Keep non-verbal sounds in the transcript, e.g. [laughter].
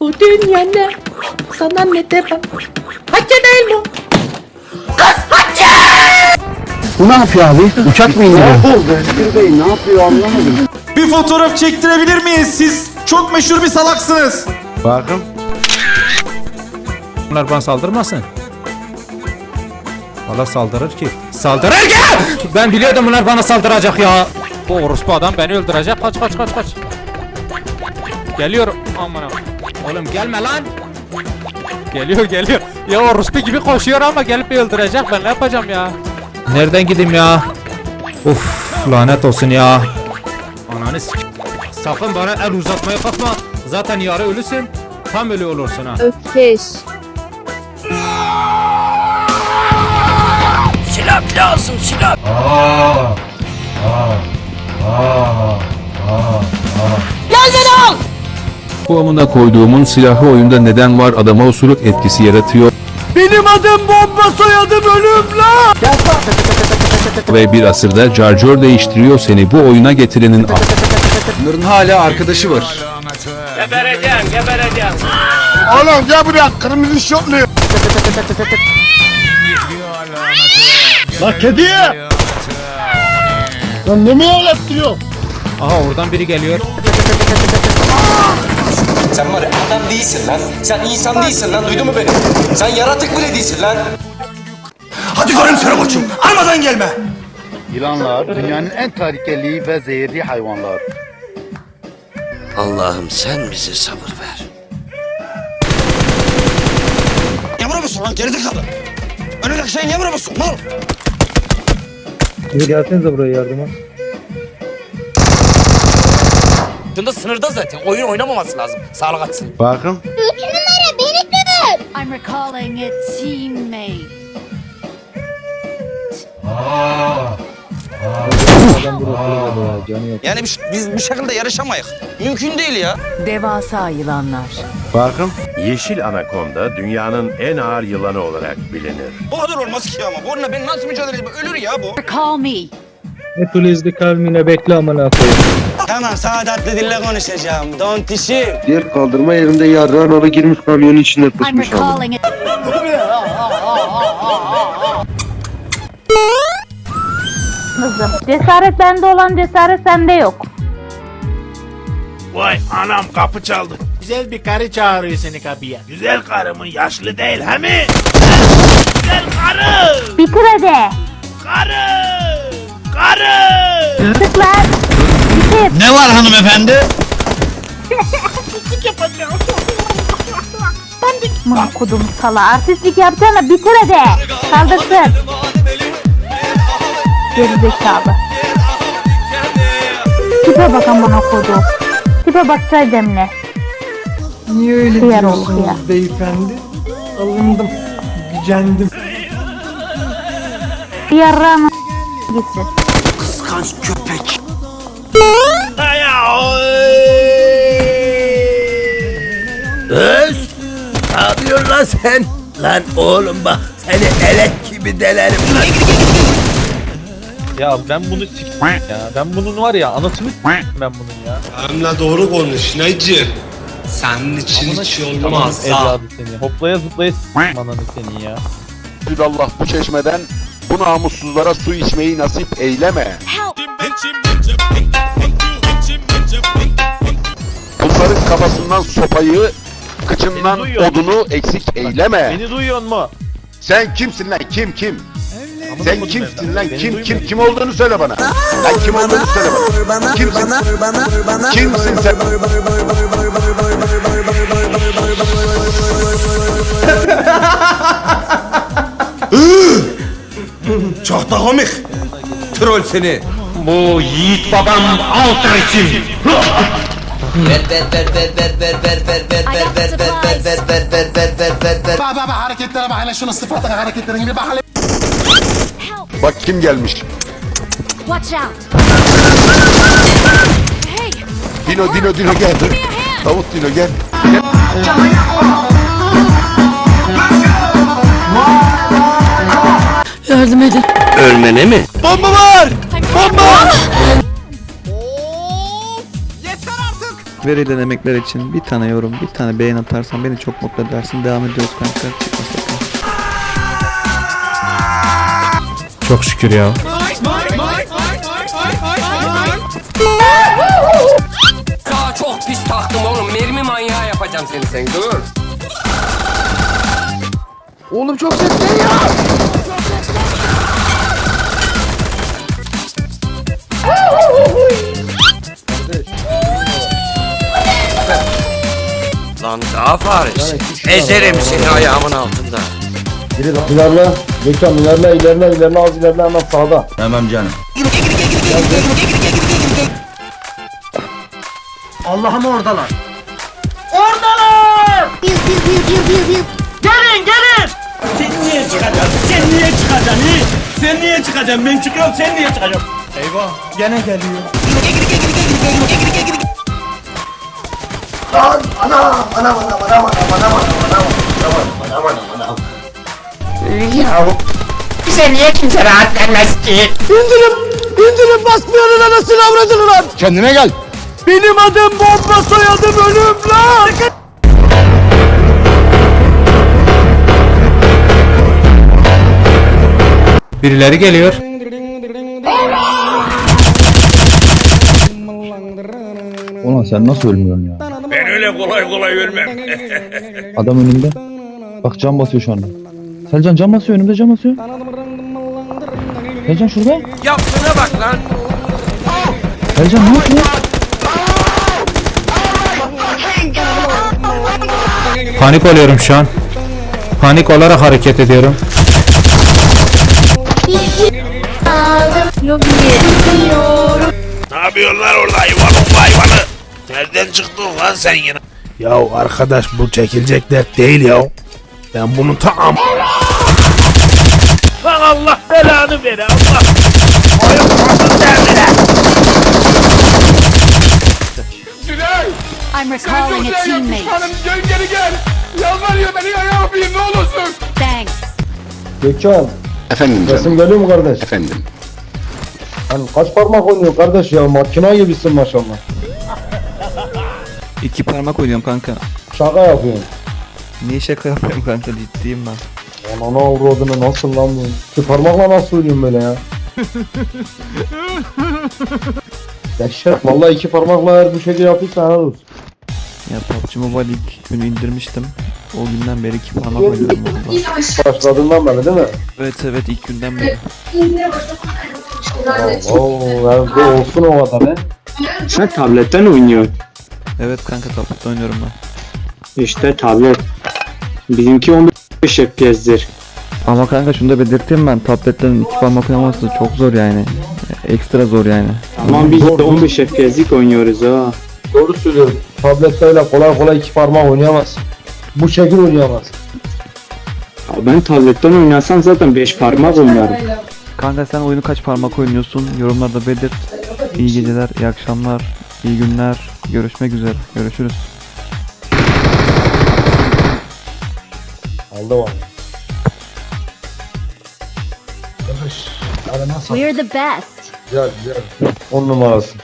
Bu dünya ne? Sana ne demem. Hacı değil mi? Bu ne yapıyor abi? Uçak mı indiriyor? Özgür Bey ne yapıyor anlamadım. Bir fotoğraf çektirebilir miyiz? Siz çok meşhur bir salaksınız. Bakın. Bunlar bana saldırmasın. Valla saldırır ki. Saldırır ki! Ben biliyordum bunlar bana saldıracak ya. Bu orospu adam beni öldürecek. Kaç kaç kaç kaç. Geliyor. Aman aman. Oğlum gelme lan. Geliyor geliyor. Ya orospu gibi koşuyor ama gelip beni öldürecek. Ben ne yapacağım ya? Nereden gideyim ya? Uf lanet olsun ya. Ananı s- Sakın bana el uzatmaya kalkma. Zaten yarı ölüsün. Tam ölü olursun ha. Ökeş. Bu amına koyduğumun silahı oyunda neden var adama osuruk etkisi yaratıyor. Benim adım bomba soyadım ölüm la! Ve bir asırda carcör değiştiriyor seni bu oyuna getirenin a- Bunların hala arkadaşı var. Oğlum gel buraya kırmızı şortlu. Lan kedi! Lan ne mi ağlattırıyor? Aha oradan biri geliyor. Sen var ya adam değilsin lan. Sen insan değilsin lan duydun mu beni? Sen yaratık bile değilsin lan. Hadi göreyim seni koçum. Almadan gelme. Yılanlar dünyanın en tehlikeli ve zehirli hayvanlar. Allah'ım sen bize sabır ver. Niye vuramıyorsun lan gerizekalı? Önündeki şey niye vuramıyorsun mal? Bunda sınırda zaten. Oyun oynamaması lazım. Sağlık açsın. Bakın. I'm recalling a teammate. Yani biz, biz bu şekilde yarışamayız. Mümkün değil ya. Devasa yılanlar. Bakın. Yeşil anakonda dünyanın en ağır yılanı olarak bilinir. Bu kadar olmaz ki ama. Bununla ben nasıl mücadele edeyim? Ölür ya bu. Recall me. Tamam saadatli dille konuşacağım. Don tişim. Diğer kaldırma yerinde yarrağın ola girmiş kamyonun içine I'm pusmuş abi. recalling a Kızım. Cesaret bende olan cesaret sende yok. Vay anam kapı çaldı. Güzel bir karı çağırıyor seni kapıya. Güzel karı mı? Yaşlı değil he mi? Güzel karı! Bitir hadi. Karı! Karı! Tık Hayır. Ne var hanımefendi? Pislik yapacağım. ben de... Ulan kodum sala artistlik yapacağına bitir de. Kaldırsın. Gerizekalı. Tipe bakan bana kodu. Tipe baksaydı Emre. Niye öyle Hıyar ol, diyorsunuz hıyar. beyefendi? Alındım. Gücendim. Yarrağına gitsin. Kıskanç köpek. Ne yapıyorsun lan sen? Lan oğlum bak seni elek gibi delerim lan. Ya ben bunu sik ya. Ben bunun var ya anasını s- ben bunun ya. Benimle doğru konuş Necip. Senin için hiç olmaz. Evladı seni. Hoplaya zıplaya s- ananı seni ya. Allah bu çeşmeden bu namussuzlara su içmeyi nasip eyleme. Bunların kafasından sopayı, kıçından odunu eksik eyleme. Beni duyuyor mu? Sen kimsin lan? Kim kim? Sen kimsin lan? Kim kim kim olduğunu söyle bana. Lan kim olduğunu söyle bana. Kimsin? Kimsin sen? Çok da komik. Troll seni. Bu yiğit babam altar için. Ver ver ver ver ver ver ver ver ver ver ver ver ver ver ver ver ver ver ver ver Bak bak bak hareketlere bak hele şunun sıfatına hareketlerine bir bak hele. Bak kim gelmiş. Watch out. Hey, Dino Dino Dino gel. Tavuk Dino gel. Ölmene mi? Bomba var. Bomba. Verilen emekler için bir tane yorum, bir tane beğen atarsan beni çok mutlu edersin. Devam ediyoruz kanka. Çıkma sakın. Çok şükür ya. Daha çok pis taktım oğlum. Mermi manyağı yapacağım seni sen. Dur. Lan daha Faris. Ezerim seni ayağımın altında. İlerle. Gökhan ilerle, ilerle, ilerle. Az ilerle hemen sağda. Tamam canım. Allah'ım oradalar. Sen niye çıkacaksın? Sen niye çıkacaksın? He? Sen niye çıkacaksın? Ben çıkıyorum sen niye çıkacaksın? Eyvah gene geliyor. Kendine gel. Benim adım bomba soyadım ölüm lan. Birileri geliyor. Ulan sen nasıl ölmüyorsun ya? Öyle kolay kolay ölmem. [laughs] Adam önümde. Bak cam basıyor şu anda. Selcan cam basıyor önümde cam basıyor. Selcan şurada. Yaptığına bak lan. Selcan ne yapıyor? Panik oluyorum şu an. Panik olarak hareket ediyorum. Ne yapıyorlar orada hayvanın hayvanı? Nereden çıktın lan sen yine? Ya arkadaş bu çekilecek dert değil ya. Ben bunun tam... Lan Allah belanı ver Allah. Oyun kadın derdine. I'm recalling a teammate. Gel geri gel. Yalvarıyor beni ayağa öpeyim ne olursun. Thanks. Gökhan. Efendim Sesim canım. geliyor mu kardeş? Efendim. Hani kaç parmak oynuyor kardeş ya? Makina gibisin maşallah. İki parmak oynuyorum kanka. Şaka yapıyorsun. Niye şaka yapıyorum kanka ciddiyim ben. Lan ana avradını nasıl lan bu? İki parmakla nasıl oynuyorsun böyle ya? [laughs] Dehşet. Vallahi iki parmakla eğer bu şekilde yapıyorsan helal olsun. Ya PUBG Mobile ilk günü indirmiştim. O günden beri iki parmak oynuyorum valla. Başladığından beri değil mi? Evet evet ilk günden beri. Oo, olsun o kadar he. Sen tabletten oynuyorsun. Evet kanka tablette oynuyorum ben. İşte tablet. Bizimki 15 FPS'dir. Ama kanka şunu da belirteyim ben tabletten iki parmak oynaması çok zor yani. Ekstra zor yani. Aman biz de 15 FPS'lik oynuyoruz ha. Doğru söylüyorum. Tablette öyle kolay kolay iki parmak oynayamazsın. Bu şekil oynayamazsın. Ya Ben tabletten oynasam zaten 5 parmak oynarım. Kanka sen oyunu kaç parmak oynuyorsun? Yorumlarda belirt. İyi geceler, iyi akşamlar, iyi günler. Görüşmek üzere. Görüşürüz. Aldı var. We're the best. Güzel güzel. On numarası.